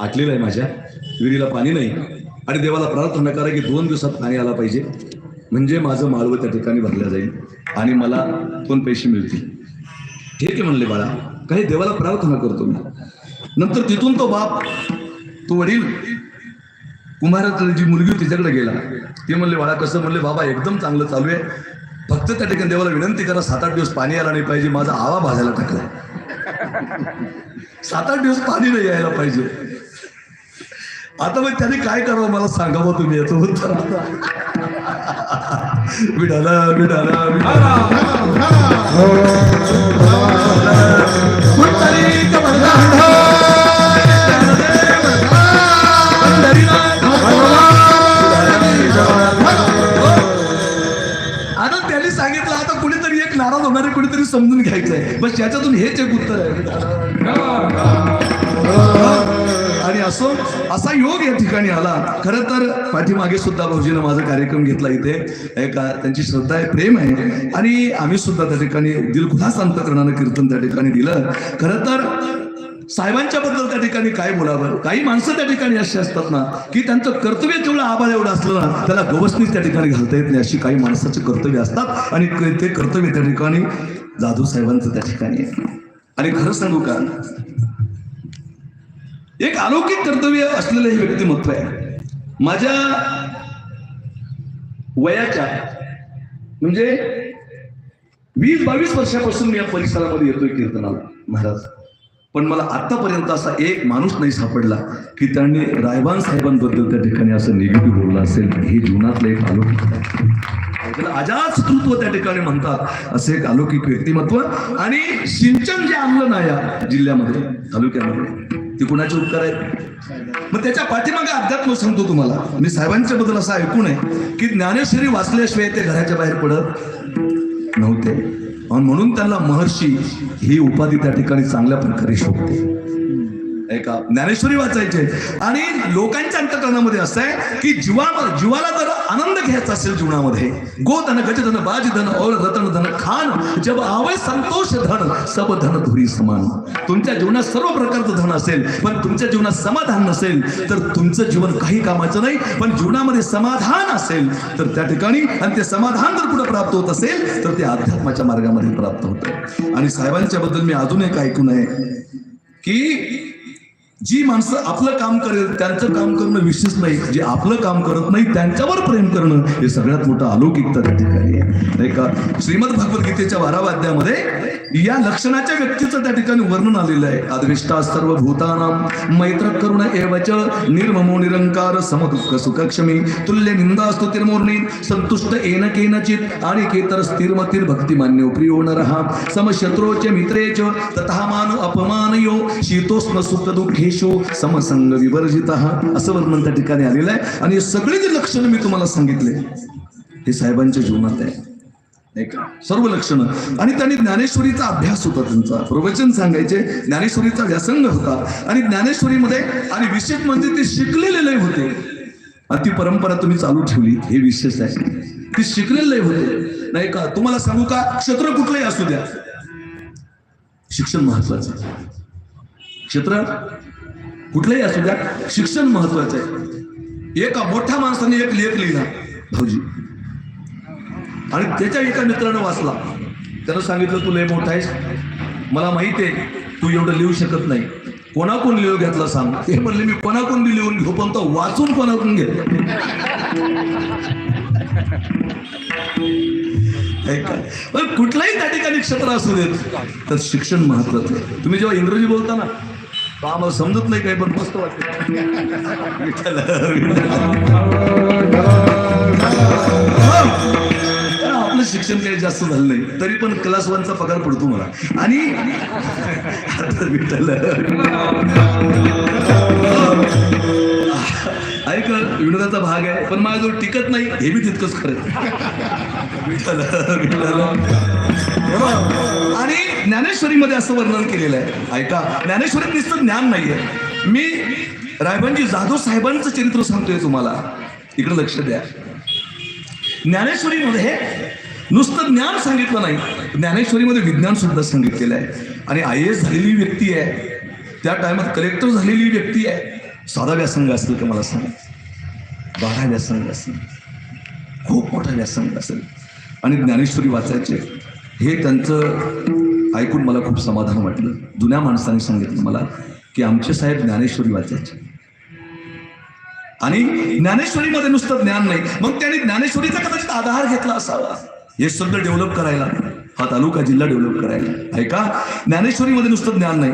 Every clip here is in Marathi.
आटलेलं आहे माझ्या. विहिरीला पाणी नाही. आणि देवाला प्रार्थना करा की दोन दिवसात पाणी आला पाहिजे. म्हणजे माझं माळवं त्या ठिकाणी भरलं जाईल. आणि मला दोन पैसे मिळतील. ठीक आहे म्हणले बाळा. काही देवाला प्रार्थना करतो मी. नंतर तिथून तो बाप तो वडील कुमारात जी मुलगी होती तिच्याकडे गेला. ते म्हणले बाळा कसं? म्हणले बाबा एकदम चांगलं चालू आहे. फक्त त्या ठिकाणी देवाला विनंती करा सात आठ दिवस पाणी आला नाही पाहिजे. माझा आवा भाजायला टाकला सात आठ दिवस पाणी नाही यायला पाहिजे. आता मग त्याने काय करावं मला सांगावं तुम्ही याचं उत्तर. आता विडाला. आता त्यांनी सांगितलं आता कुणीतरी एक नाराज होणारे कुणीतरी समजून घ्यायचंय. बस याच्यातून हेच एक उत्तर आहे. असो असा योग या ठिकाणी आला. खरं तर पाठीमागे सुद्धा भाऊजीनं माझा कार्यक्रम घेतला इथे. एक त्यांची श्रद्धा आहे प्रेम आहे. आणि आम्ही सुद्धा त्या ठिकाणी दिलखुलास अंतकरणानं कीर्तन त्या ठिकाणी दिलं. खरं तर साहेबांच्या बद्दल त्या ठिकाणी काय बोलावं? काही माणसं त्या ठिकाणी अशी असतात ना की त्यांचं कर्तव्य तेवढं आभाळ एवढं असलं ना त्याला गवसनीच त्या ठिकाणी घालता येत नाही अशी काही माणसाचे कर्तव्य असतात. आणि ते कर्तव्य त्या ठिकाणी जाधव साहेबांचं त्या ठिकाणी आहे. आणि खरं सांगू का? एक अलौकिक कर्तव्य असलेलं हे व्यक्तिमत्व आहे. माझ्या वयाच्या म्हणजे वीस बावीस वर्षापासून मी या परिसरामध्ये येतोय कीर्तनाला महाराज. पण मला आतापर्यंत असा एक माणूस नाही सापडला की त्यांनी रायबान साहेबांबद्दल त्या ठिकाणी असं निगेटिव्ह बोललं असेल. हे जीवनातलं एक अलौकिक आहे. त्याला अजात तृत्व त्या ठिकाणी म्हणतात असं एक अलौकिक व्यक्तिमत्व. आणि सिंचन जे आणलं ना या जिल्ह्यामध्ये तालुक्यामध्ये ते कुणाचे उपकार आहेत? मग त्याच्या पाठीमागे अध्यात्म सांगतो तुम्हाला मी साहेबांच्या बद्दल असं ऐकून आहे की ज्ञानेश्वरी वाचल्याशिवाय ते घराच्या बाहेर पडत नव्हते. म्हणून त्यांना महर्षी ही उपाधी त्या ठिकाणी चांगल्या प्रकारे शोधते. ऐका ज्ञानेश्वरी वाचायचे. आणि लोकांच्या अंतकरणामध्ये असं आहे की जीवा जीवाला जर आनंद घ्यायचा असेल जीवनामध्ये गोधन गजधन बाजधन और रतन धन खान जब आवय संतोष धन सब धन धुरी समान. तुमच्या जीवनात सर्व प्रकारचं धन असेल पण तुमच्या जीवनात समाधान नसेल तर तुमचं जीवन काही कामाचं नाही पण जीवनामध्ये समाधान असेल तर त्या ठिकाणी आणि ते समाधान जर कुठं प्राप्त होत असेल तर ते अध्यात्माच्या मार्गामध्ये प्राप्त होतं. आणि साहेबांच्या बद्दल मी अजून एक ऐकून आहे की जी माणसं आपलं काम करेल त्यांचं काम करणं विशेष नाही. जे आपलं काम करत नाही त्यांच्यावर प्रेम करणं हे सगळ्यात मोठं अलौकिकता त्या ठिकाणी आहे. नाही का? श्रीमद भगवद्गीतेच्या बाराव्या अध्यायामध्ये या लक्षणाच्या व्यक्तीचं त्या ठिकाणी वर्णन आलेलं आहे. अद्विष्टा सर्व भूतानाम मैत्र करुण एवच निर्ममो निरंकार समदुःख सुखक्षमी तुल्य निंदा असतो तिरमोर्णी संतुष्ट एन केनचित आणि केतर स्थिरमतीर भक्तिमान्य प्रियो नरहा समशत्रोच मित्रेच तथा मान अपमान यो शीतोष्ण सुख दुःखेशु समसंग विवर्जित असं वर्णन त्या ठिकाणी आलेलं आहे. आणि हे सगळे जे लक्षणं मी तुम्हाला सांगितले हे साहेबांच्या जीवनात आहे. नाही का? सर्व लक्षणं. आणि त्यांनी ज्ञानेश्वरीचा अभ्यास होता त्यांचा. प्रवचन सांगायचे ज्ञानेश्वरीचा व्यासंग होता. आणि ज्ञानेश्वरीमध्ये आणि विशेष म्हणजे ते शिकलेले लय होते. आणि ती परंपरा तुम्ही चालू ठेवली हे विशेष आहे. ते शिकलेले लय होते. नाही का? तुम्हाला सांगू का? क्षेत्र कुठलंही असू द्या. शिक्षण महत्वाचं क्षेत्र कुठलंही असू द्या शिक्षण महत्वाचं आहे. एका मोठ्या माणसाने एक लेख लिहिला भाऊजी. आणि त्याच्या एका मित्रानं वाचला. त्यानं सांगितलं तू लय मोठा आहेस. मला माहिती आहे तू एवढं लिहू शकत नाही. कोणाकडून लिहू घेतला सांग. ते म्हणले मी कोणाकोण बी लिहून घेऊ पण तो वाचून कोणाकडून घेत ऐका. कुठलाही त्या ठिकाणी क्षेत्र असू देत तर शिक्षण महत्वाचं तुम्ही जेव्हा इंग्रजी बोलता ना तो आम्हाला समजत नाही काही पण मस्त वाटतं. आपलं शिक्षण काही जास्त झालं नाही तरी पण क्लास वनचा पगार पडतो मला. आणि विठ्ठल ऐक विनोदाचा भाग आहे पण माझ्याजवळ टिकत नाही हे बी तितकंच खरं विठ्ठल विठ्ठल आणि ज्ञानेश्वरीमध्ये असं वर्णन केलेलं आहे. ऐका ज्ञानेश्वरीत नुसतं ज्ञान नाहीये. मी रायबंजी जाधव साहेबांचं चरित्र सांगतोय तुम्हाला. इकडे लक्ष द्या. ज्ञानेश्वरीमध्ये नुसतं ज्ञान सांगितलं नाही. ज्ञानेश्वरीमध्ये विज्ञान सुद्धा सांगितलेलं आहे. आणि आय एस झालेली व्यक्ती आहे. त्या टायमात कलेक्टर झालेली व्यक्ती आहे. साधा व्यासंग असेल तर मला सांगा? बारा व्यासंग असेल. खूप मोठा व्यासंग असेल. आणि ज्ञानेश्वरी वाचायचे. हे त्यांचं ऐकून मला खूप समाधान वाटलं. जुन्या माणसाने सांगितलं मला की आमचे साहेब ज्ञानेश्वरी वाचायचे. आणि ज्ञानेश्वरीमध्ये नुसतं ज्ञान नाही. मग त्यांनी ज्ञानेश्वरीचा कदाचित आधार घेतला असावा. हे शब्द डेव्हलप करायला. हा तालुका जिल्हा डेव्हलप करायला. ऐका ज्ञानेश्वरीमध्ये नुसतं ज्ञान नाही.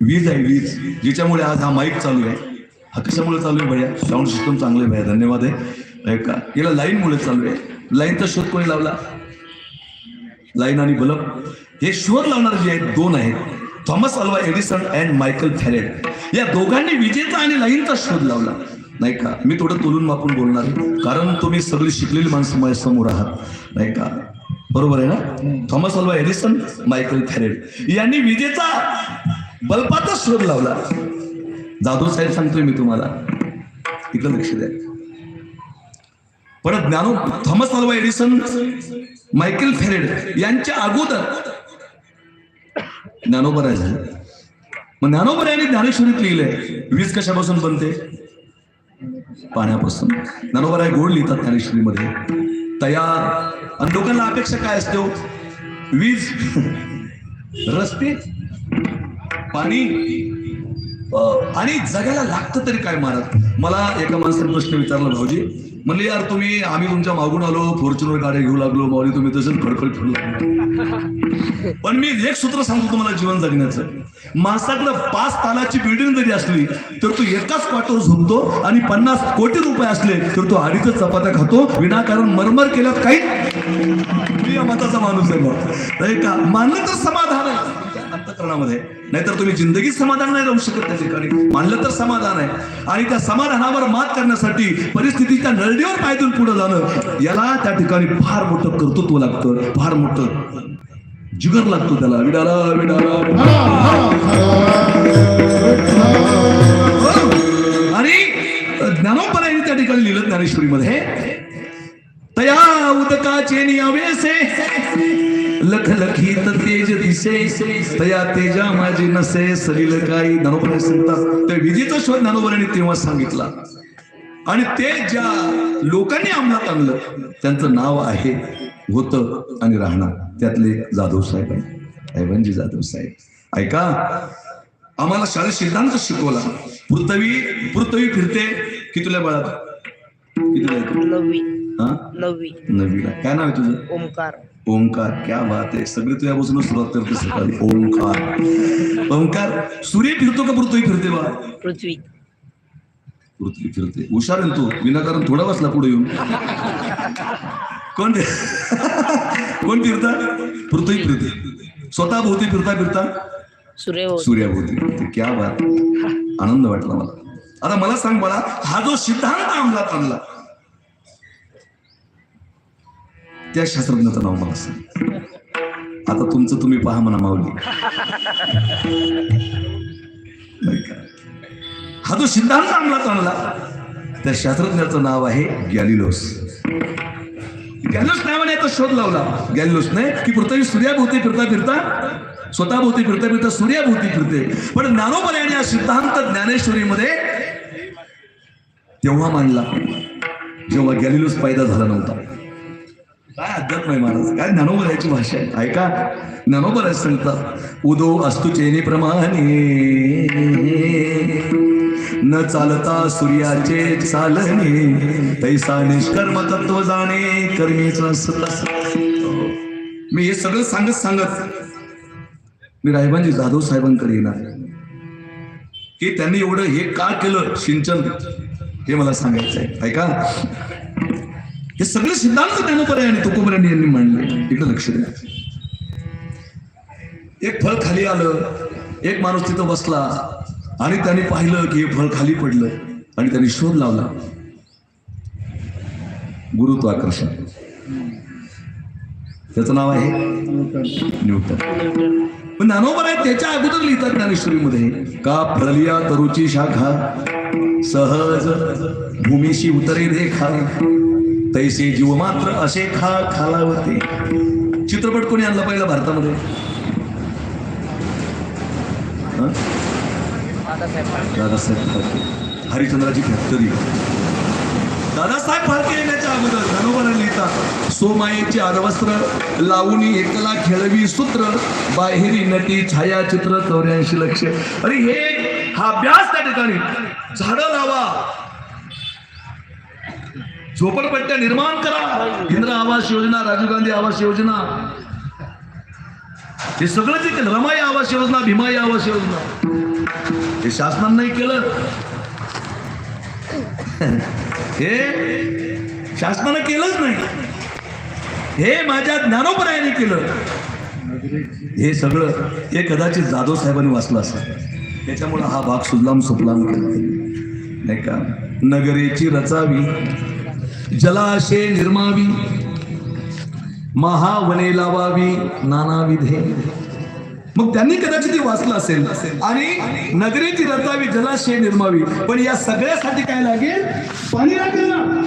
वीज आहे वीज. जिच्यामुळे आज हा माईक चालू आहे. हा कशामुळे चालू आहे? भैया साऊंड सिस्टम चांगलं आहे भैया. धन्यवाद आहे. ऐका याला लाईनमुळे चालू आहे. लाईनचा शोध कोणी लावला? लाईन आणि बल्ब हे शोध लावणारे जे आहेत दोन आहेत. Thomas Alva Edison and Michael Faraday या दोघांनी विजेचा आणि लाईनचा शोध लावला. नाही का? मी थोडं तोलून मापून बोलणार कारण तुम्ही सगळी शिकलेली माणसं माझ्यासमोर आहात. नाही का? बरोबर आहे ना? Thomas Alva Edison Michael Faraday यांनी विजेचा बल्बाचा शोध लावला. जाधव साहेब सांगतोय मी तुम्हाला. इकडं लक्ष द्या. परत ज्ञानो Thomas Alva Edison Michael Faraday यांच्या अगोदर. ज्ञानोबराय झाले मग ज्ञानोबराय यांनी ज्ञानेश्वरीत लिहिलंय. वीज कशापासून बनते? पाण्यापासून. ज्ञानोबराय गोड लिहितात ज्ञानेश्वरीमध्ये. तयार आणि लोकांना अपेक्षा काय असते हो? वीज रस्ते पाणी आणि जगायला लागतं तरी काय महाराज मला एका माणसाने प्रश्न विचारला भाऊजी. म्हणले यार तुम्ही आम्ही तुमच्या मागून आलो फॉर्च्युनर गाड्या घेऊ लागलो माऊली तुम्ही तसंच फडफड फिरू लागलो. पण मी एक सूत्र सांगतो तुम्हाला जीवन जगण्याचं. माणसाकडे पाच तालाची बिल्डिंग जरी असली तर तो एकाच क्वार्टर झोपतो आणि पन्नास कोटी रुपये असले तर तो अडीच चपात्या खातो. विनाकारण मरमर केल्यात काही? मी या मताचा माणूस आहे का मानलं तर समाधान आहे. तुमच्या नाहीतर तुम्ही जिंदगीत समाधान नाही राहू शकत त्या ठिकाणी. मानलं तर समाधान आहे. आणि त्या समाधानावर मात करण्यासाठी परिस्थितीच्या नळडीवर पायदून पुढे जाणं याला त्या ठिकाणी फार मोठं कर्तृत्व लागतं. फार मोठं जिगर लागतो त्याला. विडाला विडाला आणि ज्ञानोपरायने त्या ठिकाणी लिहिलं ज्ञानेश्वरीमध्ये. तया उदकाचे नियावेसे लख लखीत तेज दिसे तया तेजा माझी नसे सलील काही ज्ञानोपराय सांगतात त्या विजेचा शोध ज्ञानोपरायने तेव्हा सांगितला. आणि ते ज्या लोकांनी अंमलात आणलं त्यांचं नाव आहे होतं आणि राहणार. त्यातले जाधव साहेब ऐवनजी जाधव साहेब. ऐका आम्हाला शाळेत सिद्धांत शिकवला. पृथ्वी पृथ्वी फिरते कितीला बाळात? कितीला आहे तू? नववी हा? नववी नववीला काय नाव आहे तुझं? ओमकार. ओंकार क्या बात आहे सगळे तुझ्यापासून सुरुवात करते सकाळी. ओंकार. ओंकार सूर्य फिरतो का पृथ्वी फिरते बा? पृथ्वी. पृथ्वी फिरते. हुशार आहे तू? विनाकारण थोडा बसला पुढे येऊन. कोण कोण फिरता? पृथ्वी फिरते. स्वतः भोवती फिरता फिरता? सूर्य सूर्याभोवती फिरते. क्या बात. आनंद वाटला मला. आता मला सांग मला हा जो सिद्धांत अंमलात आणला त्या शास्त्रज्ञाचं नाव मला सांग. आता तुमचं तुम्ही पहा म्हणा माऊली. हा जो सिद्धांत अंमलात आणला त्या शास्त्रज्ञाचं नाव आहे गॅलिलोस. गॅलिलोस नावाने आता शोध लावला. गॅलिलोसने की पृथ्वी सूर्याभोवती फिरता फिरता स्वतःभोवती फिरता फिरता सूर्याभोवती फिरते. पण ज्ञानोपर्याने हा सिद्धांत ज्ञानेश्वरीमध्ये तेव्हा मांडला जेव्हा गॅलिलोस पैदा झाला नव्हता. काय अध्यात्म आहे महाराज काय ज्ञानोबरायची भाषा आहे? ऐका ज्ञानोबराय सांगतात उदो असतो चेनी प्रमाणे. न चालता सूर्याचे चालणे तैसा निष्कर्म तत्व जाणे कर्मीचा सतस मी हे सगळं सांगत सांगत मी रायबांजी जाधव साहेबांकडे येणार की त्यांनी एवढं हे का केलं? सिंचन हे मला सांगायचं आहे ऐका हे सगळे सिद्धांत ज्ञानोपर्याय आणि तुकोबऱ्यांनी यांनी मांडले. इकडे लक्ष द्या. एक फळ खाली आलं एक माणूस तिथं बसला आणि त्याने पाहिलं की हे फळ खाली पडलं आणि त्याने शोध लावला. गुरुत्वाकर्षण. त्याचं नाव आहे? न्यूटन. पण ज्ञानोबर आहे त्याच्या अगोदर लिहितात ज्ञानेश्वरीमध्ये. का प्रलिया तरुची शाखा सहज भूमीशी उतरे देखा. तैसे जीव मात्र असे खा खालावते. चित्रपट कोणी आणला पहिला भारतामध्ये? दादासाहेब फाळके. हरिचंद्राची फॅक्टरी दादासाहेब फाळके येण्याच्या अगोदर धनोबाला लिहिता सोमायेची अरवस्त्र लावून एकला खेळवी सूत्र बाहेरी नटी छायाचित्र चौऱ्याऐंशी लक्ष. अरे हे हा अभ्यास त्या ठिकाणी. झाडं लावा. झोपडपट्ट्या निर्माण करा. इंदिरा आवास योजना राजीव गांधी आवास योजना. हे सगळं जे केलं रमाई आवास योजना भीमाई आवास योजना. हे शासनानं केलं. हे शासनानं केलंच नाही. हे माझ्या ज्ञानोपरायाने केलं. हे सगळं हे कदाचित जाधव साहेबांनी वाचलं असेल. त्याच्यामुळे हा भाग सुजलाम सुफलाम केला. नाही का? नगरेची रचावी. जलाशय निर्मावी महावने लावावी नानाविधे. मग त्यांनी कदाचित वाचलं असेल. आणि नगरीची रचावी जलाशय निर्मावी. पण या सगळ्यासाठी काय लागेल? पाणी लागेल ना.